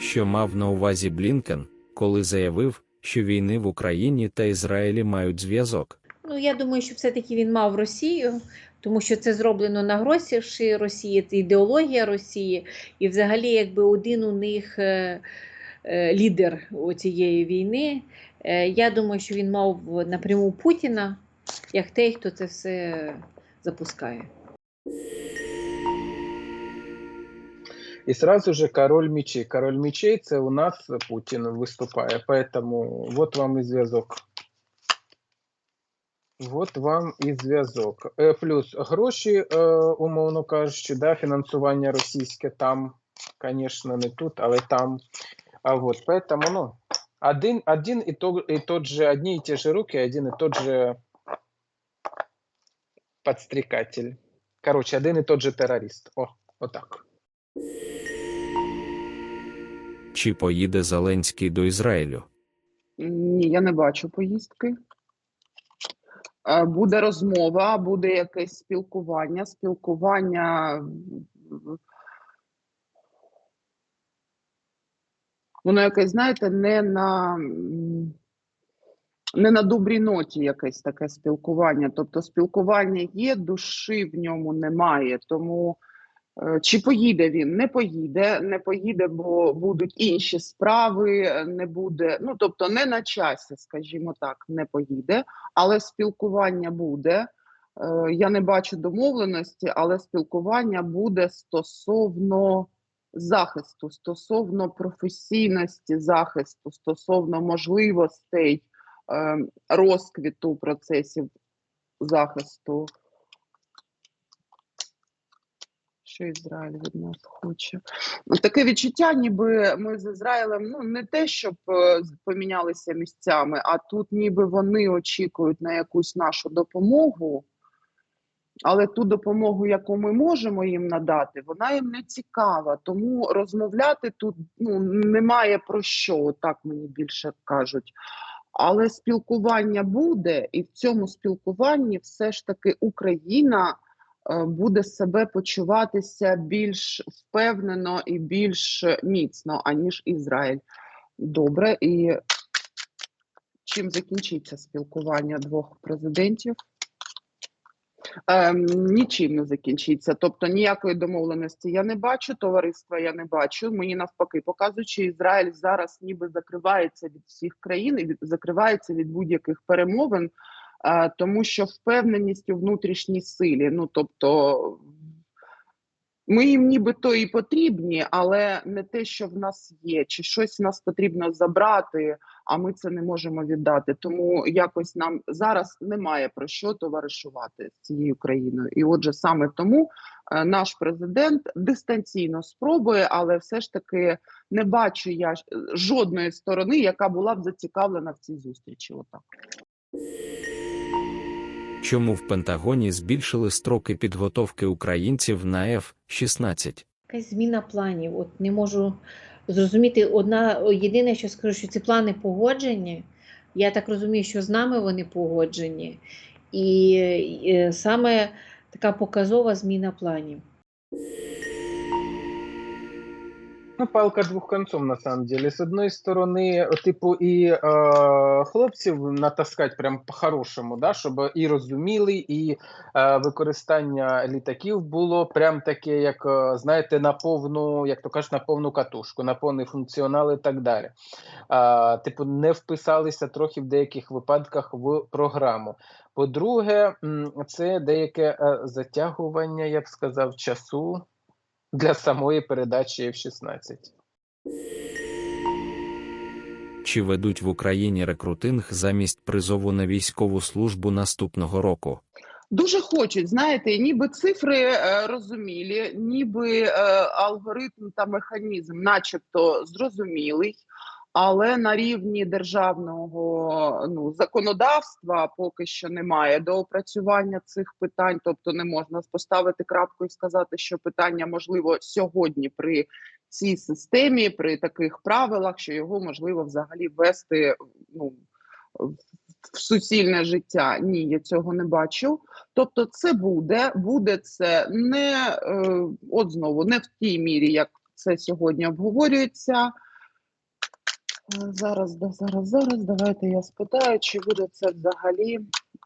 Що мав на увазі Блінкен, коли заявив, що війни в Україні та Ізраїлі мають зв'язок. Ну, я думаю, що все-таки він мав Росію, тому що це зроблено на гроші Росії, це ідеологія Росії, і взагалі, якби один у них е, е, лідер цієї війни. Е, я думаю, що він мав напряму Путіна, як той, хто це все запускає. И сразу же король мечей. Король мечей це у нас Путін виступає. Поэтому вот вам і зв'язок. Вот вам і зв'язок. Е, плюс гроші, е, умовно кажучи, да, фінансування російське там, звісно, не тут, але там. А вот, поэтому, ну, один, один и, то, и тот же, одни и те же руки, один и тот же подстрекатель. Короче, один и тот же терорист. О, вот так. Чи поїде Зеленський до Ізраїлю? Ні, я не бачу поїздки. Е, Буде розмова, буде якесь спілкування. Спілкування. Воно якесь, знаєте, не на, не на добрій ноті якесь таке спілкування. Тобто спілкування є, душі в ньому немає. Тому Чи поїде він? Не поїде, не поїде, бо будуть інші справи, е, не буде. Ну тобто, не на часі, скажімо так, не поїде, але спілкування буде. Е, Я не бачу домовленості, але спілкування буде стосовно захисту, стосовно професійності захисту, стосовно можливостей е, розквіту процесів захисту. Що Ізраїль від нас хоче. Таке відчуття, ніби ми з Ізраїлем ну не те, щоб е, помінялися місцями, а тут ніби вони очікують на якусь нашу допомогу. Але ту допомогу, яку ми можемо їм надати, вона їм не цікава. Тому розмовляти тут ну, немає про що, так мені більше кажуть. Але спілкування буде, і в цьому спілкуванні все ж таки Україна буде себе почуватися більш впевнено і більш міцно, аніж Ізраїль. Добре, і чим закінчиться спілкування двох президентів? Ем, нічим не закінчиться. Тобто ніякої домовленості я не бачу, товариства я не бачу. Мені навпаки показують, що Ізраїль зараз ніби закривається від всіх країн від, закривається від будь-яких перемовин, е, тому що впевненість у внутрішній силі. Ну тобто. Ми їм нібито і потрібні, але не те, що в нас є, чи щось в нас потрібно забрати, а ми це не можемо віддати. Тому якось нам зараз немає про що товаришувати з цією країною. І отже, саме тому е, наш президент дистанційно спробує, але все ж таки не бачу я жодної сторони, яка була б зацікавлена в цій зустрічі. Отак. Чому в Пентагоні збільшили строки підготовки українців на F-16? Якась зміна планів. От не можу зрозуміти. Одна єдине, що скажу, що ці плани погоджені. Я так розумію, що з нами вони погоджені, і, е, саме така показова зміна планів. Ну, палка двух концов, на самом деле. С одной стороны, типу, і е, хлопців натаскать прям по-хорошому, да, щоб і розуміли, і е, використання літаків було прям таке, як, знаєте, на повну, як то кажуть, на повну катушку, на повний функціонал і так далі. Е, типу, не вписалися трохи в деяких випадках в програму. По-друге, це деяке е, затягування, я б сказав, часу для самої передачі F-16. Чи ведуть в Україні рекрутинг замість призову на військову службу наступного року? Дуже хочуть, знаєте, ніби цифри е, розумілі, ніби е, алгоритм та механізм, начебто, зрозумілий, але на рівні державного ну, законодавства поки що немає доопрацювання цих питань. Тобто, не можна поставити крапку і сказати, що питання можливо сьогодні при цій системі, при таких правилах, що його можливо взагалі ввести ну, в суцільне життя. Ні, я цього не бачу. Тобто, це буде, буде це не е, от знову не в тій мірі, як це сьогодні обговорюється. Зараз, да, зараз, зараз. Давайте я спитаю, чи буде це взагалі.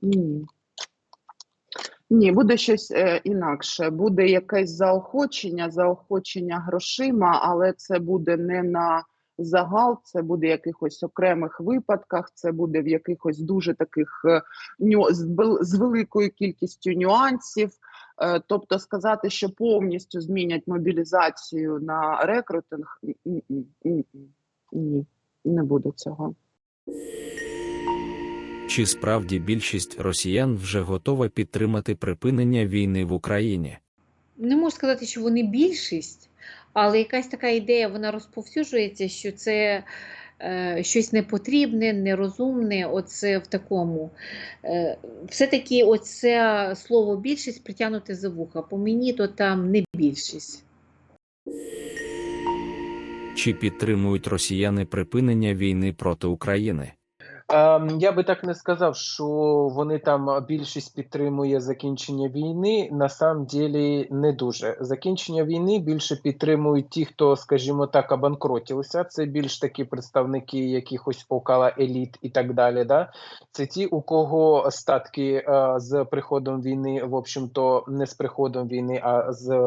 Ні. Ні, буде щось е, інакше. Буде якесь заохочення, заохочення грошима, але це буде не на загал, це буде в якихось окремих випадках, це буде в якихось дуже таких е, ню... з, з великою кількістю нюансів. Е, Тобто сказати, що повністю змінять мобілізацію на рекрутинг, м-м, м-м, ні, не буде цього. Чи справді більшість росіян вже готова підтримати припинення війни в Україні? Не можу сказати, що вони більшість, але якась така ідея вона розповсюджується, що це е, щось непотрібне, нерозумне. Оце в такому. Е, все-таки оце слово більшість притягнуте за вуха. По мені то там не більшість. Чи підтримують росіяни припинення війни проти України? Ем, Я би так не сказав, що вони там більшість підтримує закінчення війни. На самом ділі не дуже. Закінчення війни більше підтримують ті, хто, скажімо так, обанкротилися. Це більш такі представники якихось около еліт і так далі. Да? Це ті, у кого статки е, з приходом війни, в общем-то, не з приходом війни, а з е,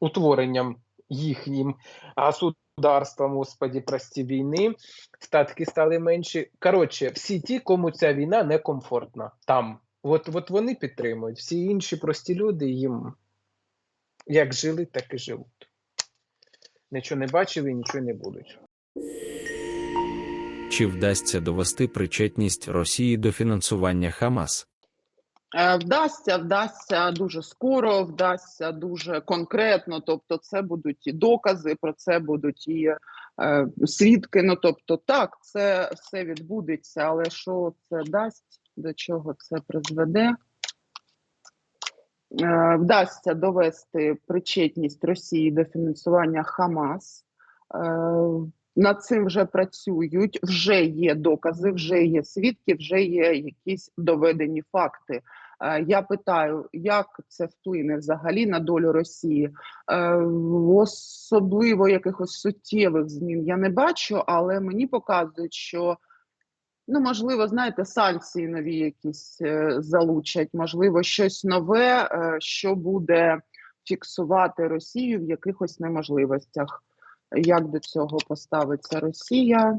утворенням їхнім государством, господі, прості війни статки стали менші. Коротше, всі ті, кому ця війна некомфортна там. От, от вони підтримують. Всі інші прості люди їм як жили, так і живуть. Нічого не бачили, нічого не будуть. Чи вдасться довести причетність Росії до фінансування Хамас? Е, Вдасться, вдасться дуже скоро, вдасться дуже конкретно. Тобто, це будуть і докази, про це будуть і е, свідки. Ну тобто, так, це все відбудеться, але що це дасть, до чого це призведе? Е, вдасться довести причетність Росії до фінансування Хамас. Е, над цим вже працюють, вже є докази, вже є свідки, вже є якісь доведені факти. Е, Я питаю, як це вплине взагалі на долю Росії? Е, Особливо якихось суттєвих змін я не бачу, але мені показують, що ну можливо, знаєте, санкції нові якісь е, залучать, можливо, щось нове, що буде фіксувати Росію в якихось неможливостях. Як до цього поставиться Росія?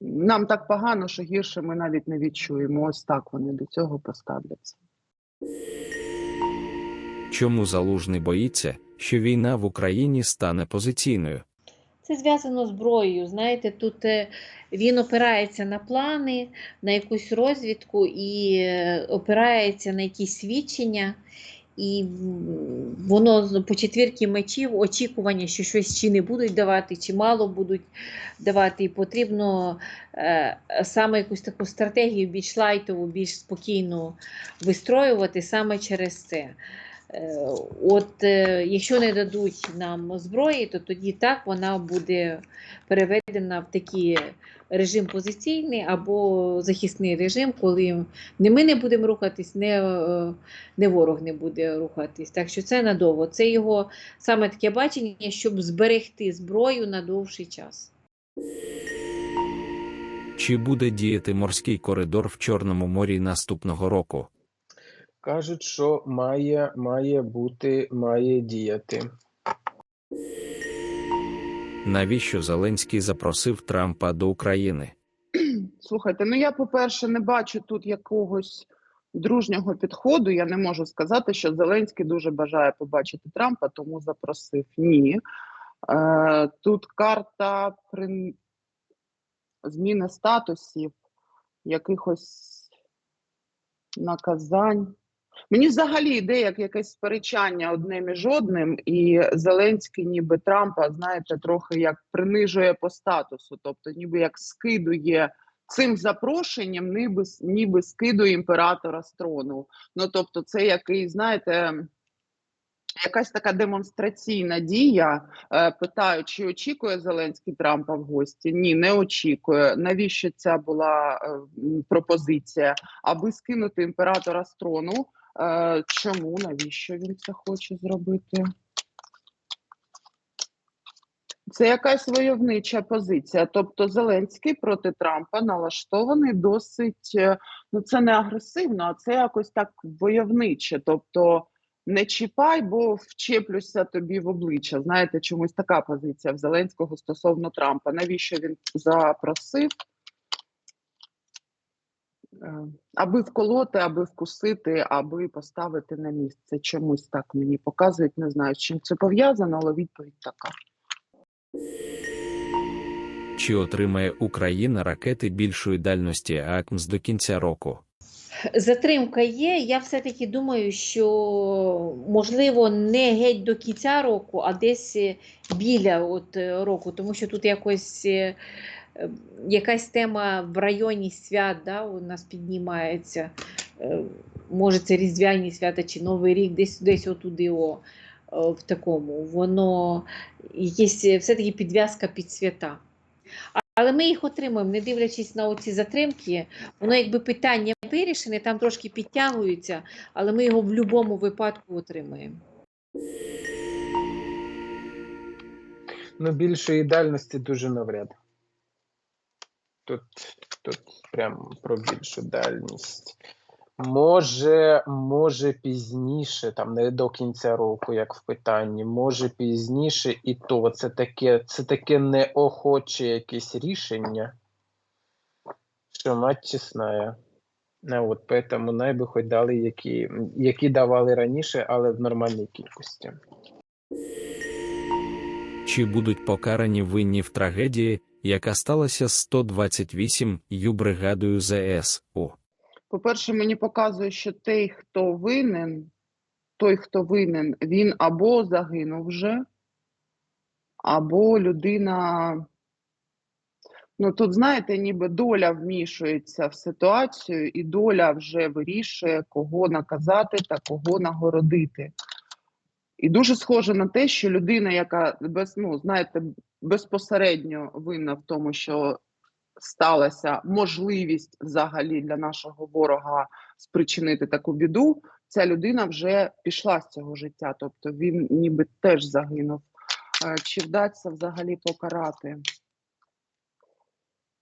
Нам так погано, що гірше ми навіть не відчуємо. Ось так вони до цього поставляться. Чому залужний боїться, що війна в Україні стане позиційною? Це зв'язано з зброєю. Знаєте, тут е, він опирається на плани, на якусь розвідку і е, опирається на якісь свідчення. І воно по четвірки мечів очікування, що щось чи не будуть давати, чи мало будуть давати. І потрібно е, саме якусь таку стратегію більш лайтову, більш спокійну вистроювати саме через це. Е, От е, якщо не дадуть нам зброї, то тоді так вона буде переведена в такий режим позиційний або захисний режим, коли не ми не будемо рухатись, не, е, не ворог не буде рухатись. Так що це надовго. Це його саме таке бачення, щоб зберегти зброю на довший час. Чи буде діяти морський коридор в Чорному морі наступного року? Кажуть, що має, має бути, має діяти. Навіщо Зеленський запросив Трампа до України? Слухайте, ну я, по-перше, не бачу тут якогось дружнього підходу. Я не можу сказати, що Зеленський дуже бажає побачити Трампа, тому запросив. Ні. Е, тут карта при... зміни статусів, якихось наказань. Мені взагалі йде як якесь сперечання одне між одним, і Зеленський, ніби Трампа, знаєте, трохи як принижує по статусу, тобто, ніби як скидує цим запрошенням, ніби, ніби скидує імператора з трону. Ну тобто, це який, знаєте, якась така демонстраційна дія. Е, питаю, чи очікує Зеленський Трампа в гості? Ні, не очікує. Навіщо ця була е, пропозиція? Аби скинути імператора з трону. Е, чому, навіщо він це хоче зробити? Це якась войовнича позиція. Тобто Зеленський проти Трампа налаштований досить, е, ну це не агресивно, а це якось так войовниче. Тобто не чіпай, бо вчеплюся тобі в обличчя. Знаєте, чомусь така позиція в Зеленського стосовно Трампа. Навіщо він запросив? Е, Аби вколоти, аби вкусити, аби поставити на місце. Чомусь так мені показують. Не знаю, з чим це пов'язано, але відповідь така. Чи отримає Україна ракети більшої дальності АКМС до кінця року? Затримка є. Я все-таки думаю, що можливо не геть до кінця року, а десь біля от е, року, тому що тут якось е, якась тема в районі свят да, у нас піднімається. Може, це Різдвяні свята чи Новий рік, десь десь отуди о, о, в такому. Воно якесь е, все-таки підв'язка під свята. Але ми їх отримуємо, не дивлячись на оці затримки, воно якби питання вирішене, там трошки підтягуються, але ми його в будь-якому випадку отримаємо. Ну, більшої дальності дуже навряд. Тут, тут прям про більшу дальність. Може, може пізніше, там не до кінця року, як в питанні, може пізніше, і то це таке, це таке неохоче якесь рішення, що мать чесная. Ну, от, поэтому найби хоч дали, які, які давали раніше, але в нормальній кількості. Чи будуть покарані винні в трагедії, яка сталася з 128 ю бригадою ЗСУ? По-перше, мені показує, що той, хто винен, той, хто винен, він або загинув вже, або людина. Ну тут, знаєте, ніби доля вмішується в ситуацію, і доля вже вирішує, кого наказати та кого нагородити. І дуже схоже на те, що людина, яка без, ну, знаєте, безпосередньо винна в тому, що сталася можливість взагалі для нашого ворога спричинити таку біду, ця людина вже пішла з цього життя, тобто він ніби теж загинув. Е, Чи вдасться взагалі покарати?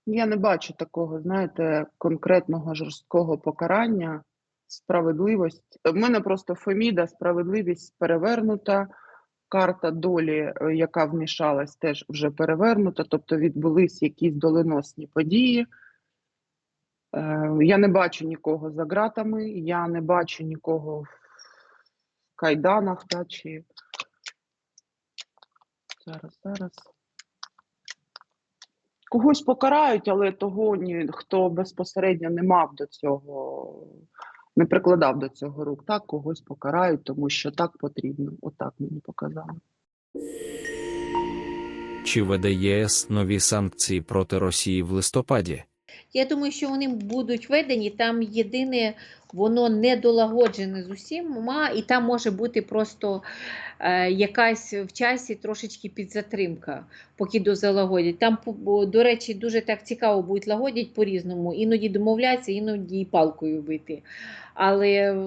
Я не бачу такого, знаєте, конкретного жорсткого покарання, справедливість. У мене просто Феміда, справедливість перевернута, карта долі, е, яка вмішалась, теж вже перевернута, тобто відбулись якісь доленосні події. Е, Я не бачу нікого за ґратами, я не бачу нікого в кайданах, та, чи... Зараз, зараз. Когось покарають, але того, ні, хто безпосередньо не мав до цього, не прикладав до цього рук. Так, когось покарають, тому що так потрібно. Отак мені показали. Чи веде ЄС нові санкції проти Росії в листопаді? Я думаю, що вони будуть введені. Там єдине, воно не долагоджене з усіма, і там може бути просто е, якась в часі трошечки підзатримка, поки дозалагодять. Там, по- до речі, дуже так цікаво будуть лагодять по-різному. Іноді домовляються, іноді і палкою бити. Але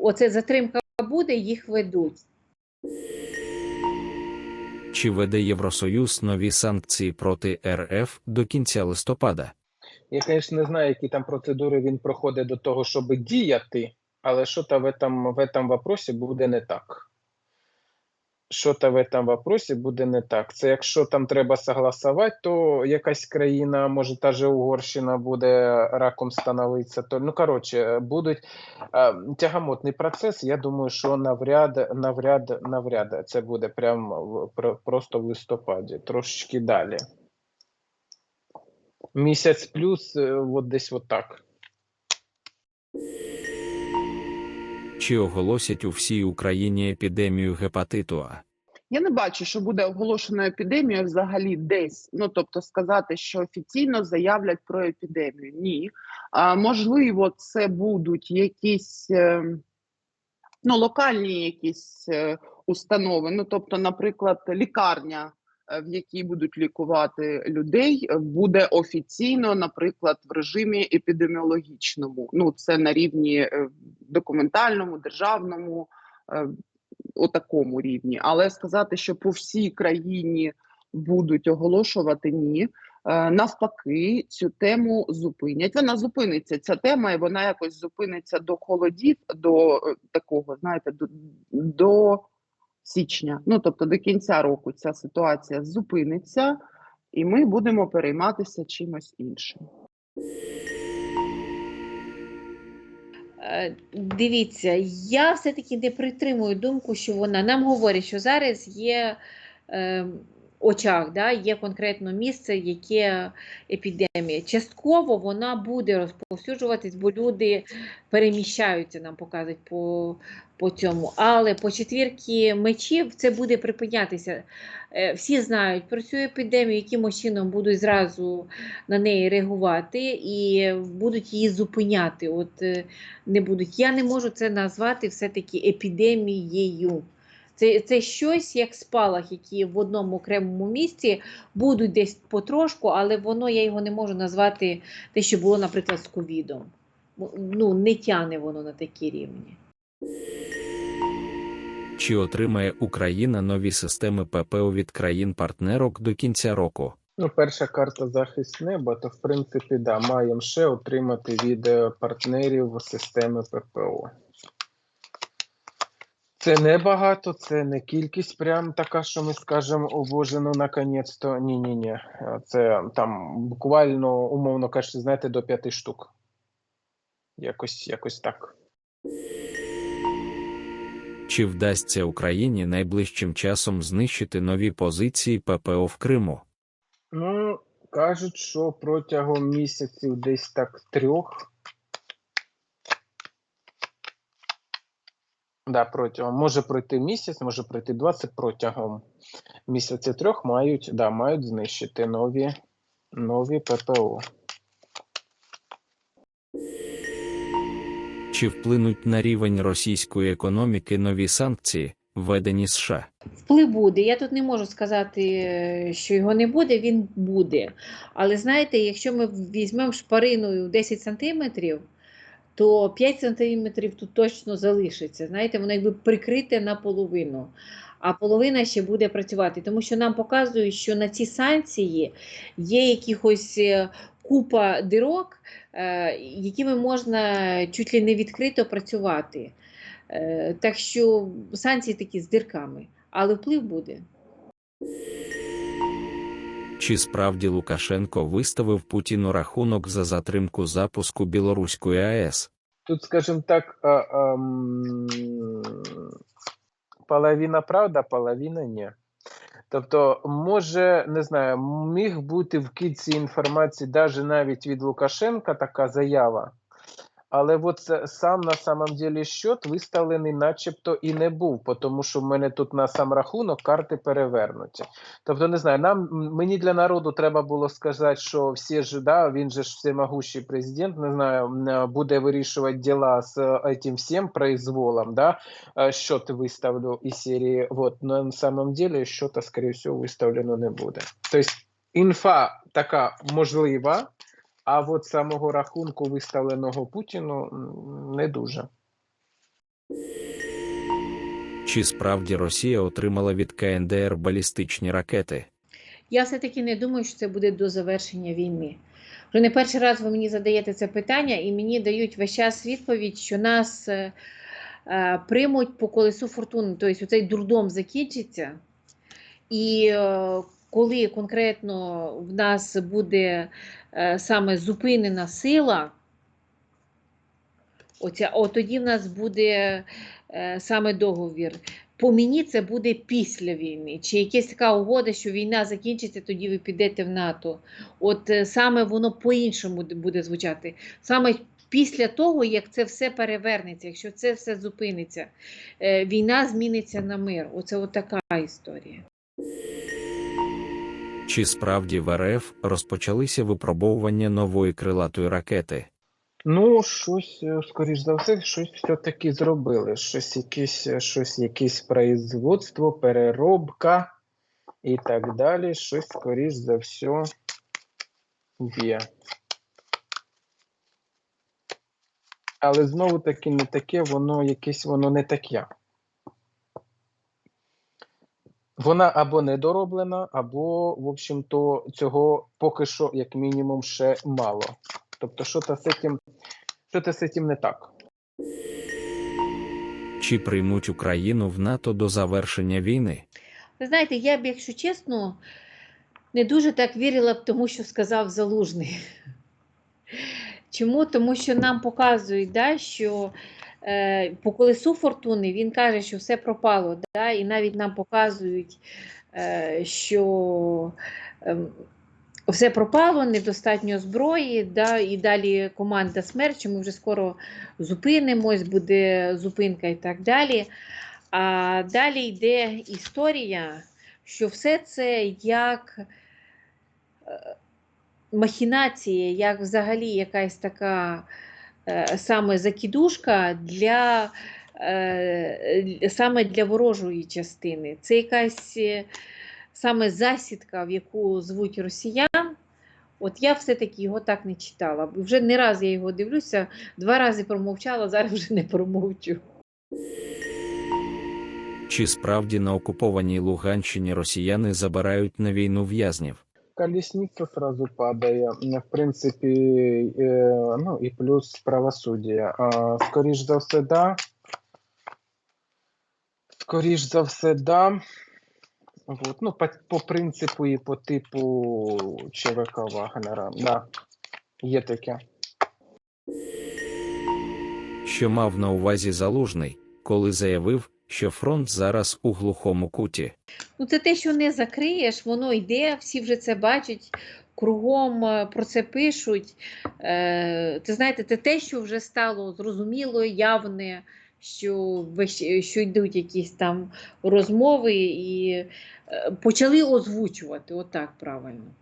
оце затримка буде, їх ведуть. Чи веде Євросоюз нові санкції проти РФ до кінця листопада? Я, звісно, не знаю, які там процедури він проходить до того, щоб діяти, але що-то в этом, в этом вопросі буде не так. Що-то в этом вопросі буде не так. Це якщо там треба согласувати, то якась країна, може та же Угорщина буде раком становитися. То, ну, коротше, будуть е, тягамотний процес. Я думаю, що навряд, навряд, навряд це буде прямо просто в листопаді, трошечки далі. Місяць плюс, е, от десь от Чи оголосять у всій Україні епідемію гепатиту А? Я не бачу, що буде оголошена епідемія взагалі десь. Ну тобто сказати, що офіційно заявлять про епідемію. Ні. А, можливо, це будуть якісь е, ну, локальні якісь е, установи. Ну, тобто, наприклад, лікарня, в якій будуть лікувати людей, е, буде офіційно, наприклад, в режимі епідеміологічному. Ну, це на рівні е, документальному, державному. е, такому рівні, але сказати, що по всій країні будуть оголошувати ні. Е, Навпаки, цю тему зупинять. Вона зупиниться. Ця тема, і вона якось зупиниться до холодів, до е, такого, знаєте, до, до січня. Ну тобто до кінця року ця ситуація зупиниться, і ми будемо перейматися чимось іншим. Е, Дивіться, я все-таки не притримую думку, що вона нам говорить, що зараз є е, очах, да, є конкретно місце, яке епідемія. Частково вона буде розповсюджуватись, бо люди переміщаються, нам показують по, по цьому. Але по четвірки мечів це буде припинятися. Е, Всі знають про цю епідемію, яким чином будуть зразу на неї реагувати і будуть її зупиняти. От е, не будуть. Я не можу це назвати все-таки епідемією. Це, це щось як спалах, які в одному окремому місці будуть десь потрошку, але воно я його не можу назвати те, що було, наприклад, з ковідом. Ну, не тяне воно на такі рівні. Чи отримає Україна нові системи ППО від країн-партнерок до кінця року? Ну, перша карта захист неба, то в принципі, да, маємо ще отримати від е, партнерів системи ППО. Це не багато, це не кількість прям така, що ми скажемо, о Боже, ну наконець-то. Ні-ні-ні. Е, Це там буквально, умовно кажучи, знаєте, до п'яти штук. Якось, якось так. Чи вдасться Україні найближчим часом знищити нові позиції ППО в Криму? Ну, кажуть, що протягом місяців десь так трьох. Да, протягом може пройти місяць, може пройти два. Це протягом місяця трьох мають, да, мають знищити нові, нові ППО. Чи вплинуть на рівень російської економіки нові санкції, введені США? Вплив буде. Я тут не можу сказати, що його не буде, він буде. Але знаєте, якщо ми візьмемо шпариною 10 сантиметрів, то 5 сантиметрів тут точно залишиться. Знаєте, воно якби прикрите наполовину, а половина ще буде працювати. Тому що нам показують, що на ці санкції є якихось е, купа дирок, е, якими можна чуть ли не відкрито працювати. Е, Так що санкції такі з дирками, але вплив буде. Чи справді Лукашенко виставив Путіну рахунок за затримку запуску білоруської АЕС? Тут, скажімо так, а, половина правда, половина ні. Тобто, може, не знаю, міг бути в кінці інформації навіть навіть від Лукашенка така заява, але от це сам на самом деле счет виставлений начебто і не був, тому що в мене тут на сам рахунок карти перевернуті. Тобто, не знаю, нам мені для народу треба було сказати, що всі ж да, він же ж всемогущий президент, не знаю, е, буде вирішувати діла з е, цим всім произволом, да, е, счет виставлю із серії. Вот, но на самом деле счета, скорее всего, виставлено не буде. Тобто, інфа така можлива. А от самого рахунку виставленого Путіну не дуже. Чи справді Росія отримала від КНДР балістичні ракети? Я все-таки не думаю, що це буде до завершення війни. Вже не перший раз ви мені задаєте це питання, і мені дають весь час відповідь, що нас е, е, приймуть по колесу фортуни. Тобто цей дурдом закінчиться. І е, коли конкретно в нас буде саме зупинена сила, оця, от тоді в нас буде е, саме договір. По мені це буде після війни. Чи якась така угода, що війна закінчиться, тоді ви підете в НАТО. От е, саме воно по-іншому буде звучати. Саме після того, як це все перевернеться, якщо це все зупиниться, е, війна зміниться на мир. Оце от така історія. Чи справді в РФ розпочалися випробовування нової крилатої ракети? Ну, щось, е, скоріш за все, щось все-таки зробили. Щось якесь, е, щось, якесь производство, переробка і так далі. Щось, скоріш за все, є. Але знову таки не таке, воно якесь, воно не таке. Вона або недороблена, або, в общем-то, цього поки що, як мінімум, ще мало. Тобто, що то з цим, що то з цим не так. Чи приймуть Україну в НАТО до завершення війни? Ви знаєте, я б, якщо чесно, не дуже так вірила б тому, що сказав Залужний. Чому? Тому що нам показують, да, що по колесу фортуни він каже, що все пропало. Да, і навіть нам показують, е, що е, все пропало, недостатньо зброї, да, і далі команда смерчі, ми вже скоро зупинимось, буде зупинка і так далі. А далі йде історія, що все це як е, махінація, як взагалі якась така е, саме закидушка для, е, саме для ворожої частини. Це якась саме засідка, в яку звуть росіян. От я все-таки його так не читала. Вже не раз я його дивлюся, два рази промовчала, зараз вже не промовчу. Чи справді на окупованій Луганщині росіяни забирають на війну в'язнів? Колесниця сразу падає. В принципі, е, ну і плюс правосуддя. Скоріш за все, да. Скоріш за все, да. Вот. Ну, по, по принципу і по типу ЧВК Вагнера. Да. Є таке. Що мав на увазі Залужний, коли заявив, що фронт зараз у глухому куті? Ну, це те, що не закриєш, воно йде, всі вже це бачать, кругом е, про це пишуть. Е, Це знаєте, це те, що вже стало зрозуміло, явне, що, що йдуть якісь там розмови і е, почали озвучувати, отак правильно.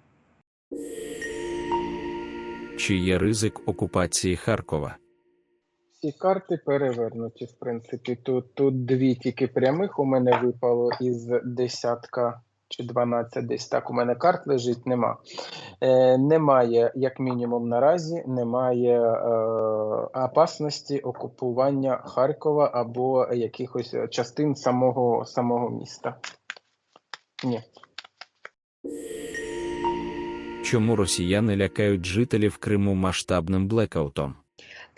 Чи є ризик окупації Харкова? Всі карти перевернуті, в принципі. Тут, тут дві тільки прямих у мене випало із десятка чи 12 десь так. У мене карт лежить, нема. Е, немає, як мінімум, наразі, немає е, опасності окупування Харкова або якихось частин самого, самого міста. Ні. Чому росіяни лякають жителів Криму масштабним блекаутом?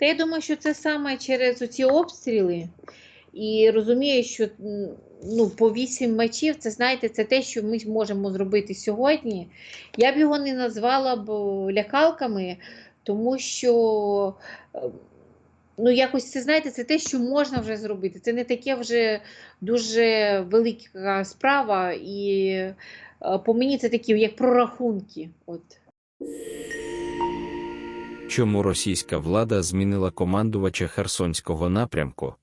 Та я думаю, що це саме через ці обстріли. І розумію, що ну, по вісім мечів, це знаєте, це те, що ми можемо зробити сьогодні. Я б його не назвала б лякалками, тому що е, ну, якось це знаєте, це те, що можна вже зробити. Це не таке вже дуже велика справа, і е, по мені це такі як прорахунки. От. Чому російська влада змінила командувача Херсонського напрямку?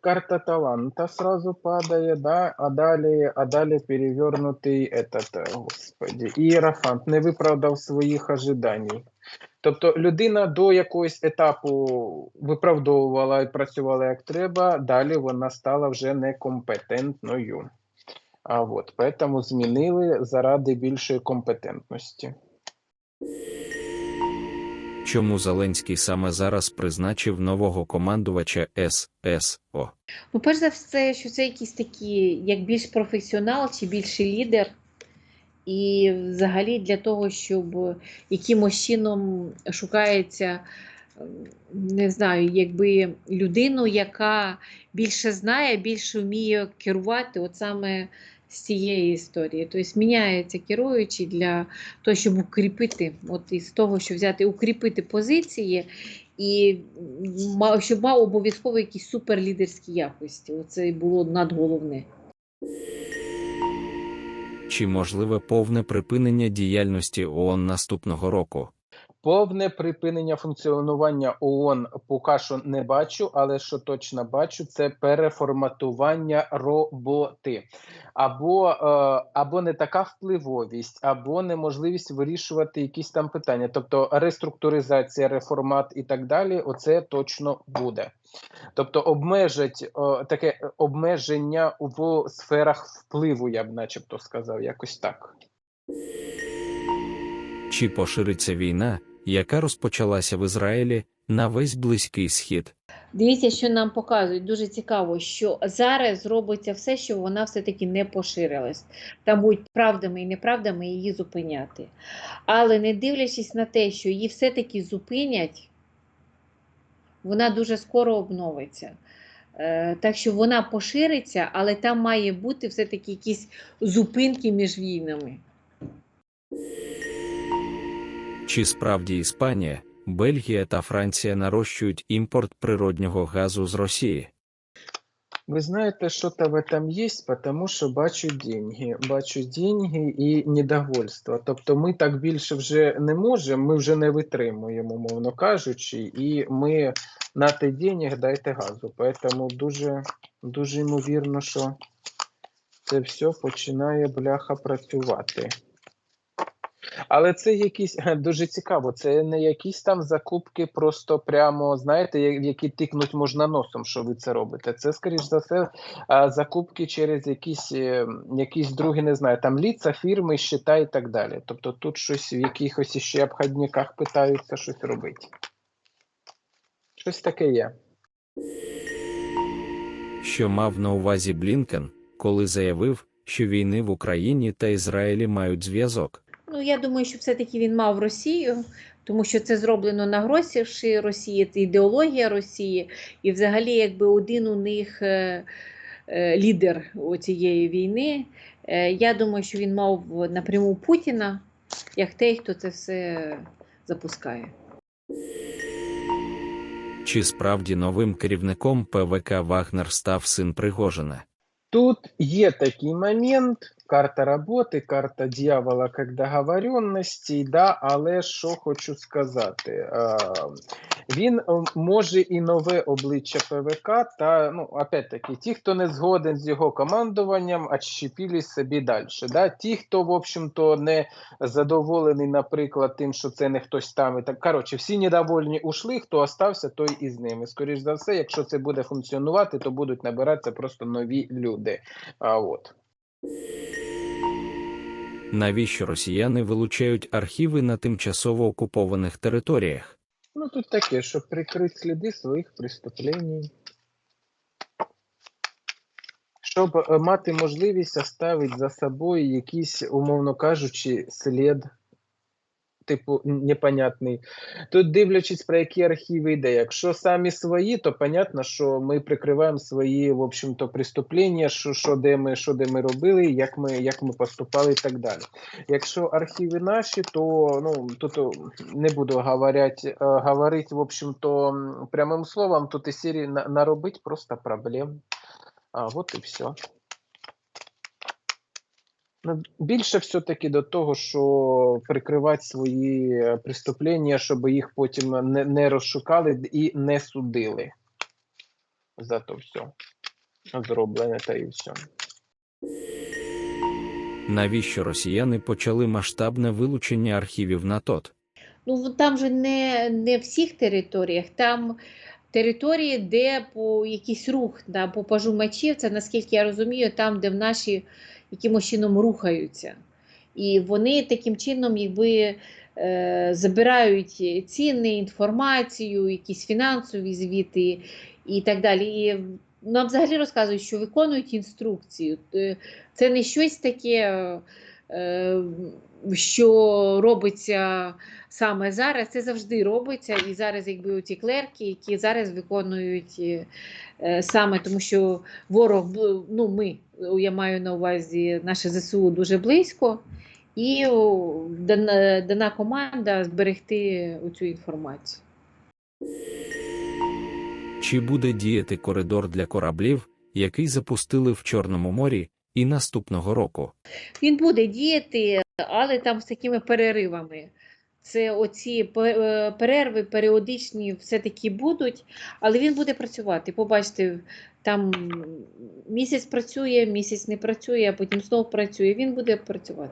Карта таланта сразу падає, да, а далі, а далі перевернутий этот, е, господи, Іерафант не виправдав своїх ожиданій. Тобто людина до якогось етапу виправдовувала і працювала як треба, далі вона стала вже некомпетентною. А от, поэтому змінили заради більшої компетентності. Чому Зеленський саме зараз призначив нового командувача ССО? Ну, перш за все, що це якийсь такий, як більш професіонал чи більший лідер. І взагалі для того, щоб якимось чином шукається, не знаю, якби людину, яка більше знає, більше вміє керувати, от саме з цієї історії. Тобто міняється керуючий для того, щоб укріпити, от із того, що взяти, укріпити позиції, і щоб мав обов'язково якісь суперлідерські якості. Оце було надголовне. Чи можливе повне припинення діяльності ООН наступного року? Повне припинення функціонування ООН поки що не бачу, але що точно бачу, це переформатування роботи. Або, е, або не така впливовість, або неможливість вирішувати якісь там питання. Тобто реструктуризація, реформат і так далі, оце точно буде. Тобто обмежить е, таке обмеження в сферах впливу, я б начебто сказав, якось так. Чи пошириться війна, яка розпочалася в Ізраїлі, на весь Близький Схід? Дивіться, що нам показують. Дуже цікаво, що зараз робиться все, щоб вона все-таки не поширилась. Там будуть правдами і неправдами її зупиняти. Але не дивлячись на те, що її все-таки зупинять, вона дуже скоро обновиться. Е, Так що вона пошириться, але там має бути все-таки якісь зупинки між війнами. Чи справді Іспанія, Бельгія та Франція нарощують імпорт природнього газу з Росії? Ви знаєте, що-то в этом есть, потому що бачу деньги. Бачу деньги і недовольство. Тобто ми так більше вже не можемо, ми вже не витримуємо, мовно кажучи, і ми на те денег дайте газу. Поэтому дуже, дуже ймовірно, що це все починає бляха працювати. Але це якісь дуже цікаво. Це не якісь там закупки, просто прямо знаєте, які тикнуть можна носом, що ви це робите. Це, скоріш за все, закупки через якісь, е, якісь другі, не знаю, там ліца, фірми, щита і так далі. Тобто тут щось в якихось іще обходниках питаються щось робити. Щось таке є. Що мав на увазі Блінкен, коли заявив, що війни в Україні та Ізраїлі мають зв'язок? Ну, я думаю, що все-таки він мав Росію, тому що це зроблено на гроші Росії, це ідеологія Росії, і взагалі, якби один у них е, е, лідер цієї війни. Е, я думаю, що він мав напряму Путіна, як той, хто це все запускає. Чи справді новим керівником ПВК Вагнер став син Пригожина? Тут є такий момент, карта роботи, карта дьявола як договоренності, да, але що хочу сказати. Е, Він може і нове обличчя ПВК, та ну, опять-таки, ті, хто не згоден з його командуванням, отщепились собі далі. Да? Ті, хто, в общем-то, не задоволений, наприклад, тим, що це не хтось там. І так, коротше, всі недовольні ушли, хто остався, той і з ними. Скоріш за все, якщо це буде функціонувати, то будуть набиратися просто нові люди. А, от. Навіщо росіяни вилучають архіви на тимчасово окупованих територіях? Ну, тут таке, щоб прикрити сліди своїх преступлень. Щоб е, мати можливість оставити за собою якийсь, умовно кажучи, слід, типу, непонятний. Тут дивлячись, про які архіви йде. Якщо самі свої, то понятно, що ми прикриваємо свої, в общем-то, преступлення, що, що, де ми, що де ми робили, як ми, як ми поступали і так далі. Якщо архіви наші, то ну тут не буду говорять, е, говорити, в общем-то, прямим словом, тут із серії на, наробить просто проблем. А от і все. Більше все-таки до того, що прикривати свої е, преступлення, щоб їх потім не, не розшукали і не судили. За то все. Зроблене та і все. Навіщо росіяни почали масштабне вилучення архівів на ТОТ? Ну, там же не, не всіх територіях, там території, де по якийсь рух, да, по пажу мечів, це наскільки я розумію, там, де в наші якимось чином рухаються. І вони таким чином якби, е, забирають ціни, інформацію, якісь фінансові звіти і так далі. І нам взагалі розказують, що виконують інструкцію. Е, Це не щось таке, е, що робиться саме зараз. Це завжди робиться. І зараз, якби ці клерки, які зараз виконують е, е, саме тому, що ворог, ну ми, я маю на увазі наше ЗСУ дуже близько, і дана, дана команда зберегти цю інформацію. Чи буде діяти коридор для кораблів, який запустили в Чорному морі, і наступного року? Він буде діяти, але там з такими переривами. Це оці е, перерви періодичні все-таки будуть, але він буде працювати. Побачите, там місяць працює, місяць не працює, а потім знов працює. Він буде працювати.